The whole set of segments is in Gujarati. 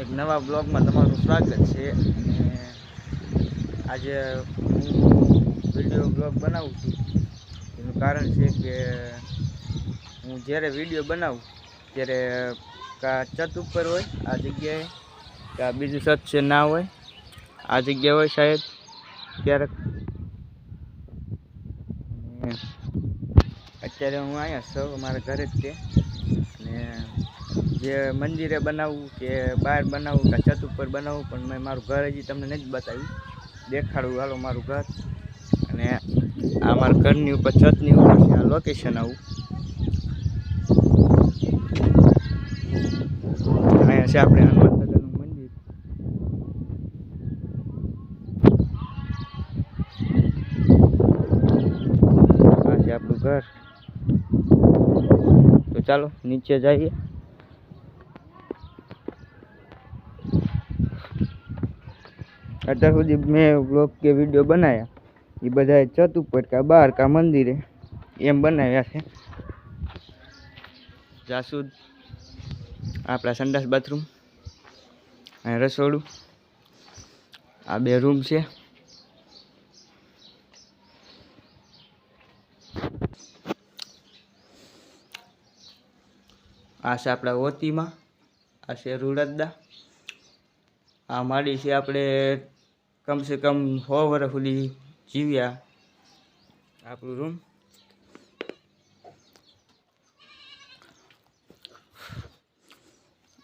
એક નવા બ્લોગમાં તમારું સ્વાગત છે અને આજે હું વીડિયો બ્લોગ બનાવું છું. એનું કારણ છે કે હું જ્યારે વીડિયો બનાવું ત્યારે કાં છત ઉપર હોય, આ જગ્યાએ, કાં બીજું છત છે ના હોય, આ જગ્યા હોય શાયદ, ક્યારેક. અત્યારે હું અહીંયા છું, અમારા ઘરે જ છે અને જે મંદિરે બનાવવું કે બહાર બનાવવું કે છત ઉપર બનાવવું પણ મેં મારું ઘર હજી તમને નથી બતાવ્યું. દેખાડવું હાલો, મારું ઘર. અને આ મારા ઘરની ઉપર, છતની ઉપર લોકેશન આવું. અહીંયા છે આપણે હનુમાન દાદાનું મંદિર. આ છે આપણું ઘર. તો ચાલો, નીચે જઈએ. અત્યાર સુધી મેં બ્લોગ કે વીડિયો બનાવ્યા. એ બધા છત ઉપર કા બહાર કા મંદિરે એમ બનાવ્યા છે. જાસૂદ આપણા સંડાસ બાથરૂમ, અને રસોડું, આ બે રૂમ છે. આ છે આપણા ઓતીમાં આ છે રૂડદા આ માડી છે આપણે કમસે કમ સો વર્ષ સુધી જીવ્યા. આપણું રૂમ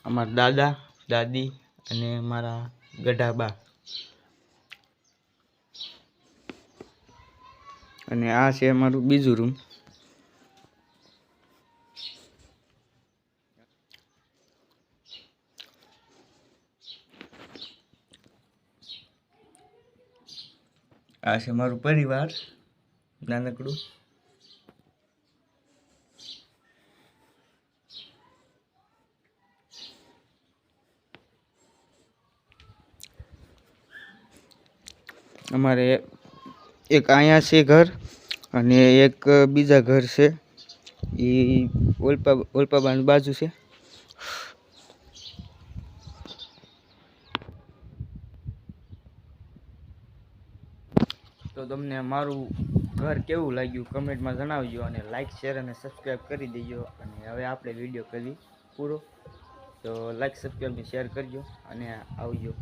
અમારા દાદા, દાદી અને મારા ગઢા બા અને આ છે અમારું બીજું રૂમ આ છે મારું પરિવાર, નાનકડું. અમારે એક અહીંયા છે ઘર અને એક બીજા ઘર છે. એ ઓલપા, ઓલપાબાની બાજુ છે. તો તમને મારું ઘર કેવું લાગ્યું કમેન્ટમાં જણાવજો અને લાઇક શેર અને સબસ્ક્રાઈબ કરી દેજો. અને હવે આપણે વીડિયો કરી પૂરો. તો લાઇક સબસ્ક્રાઈબ શેર કરજો અને આવજો.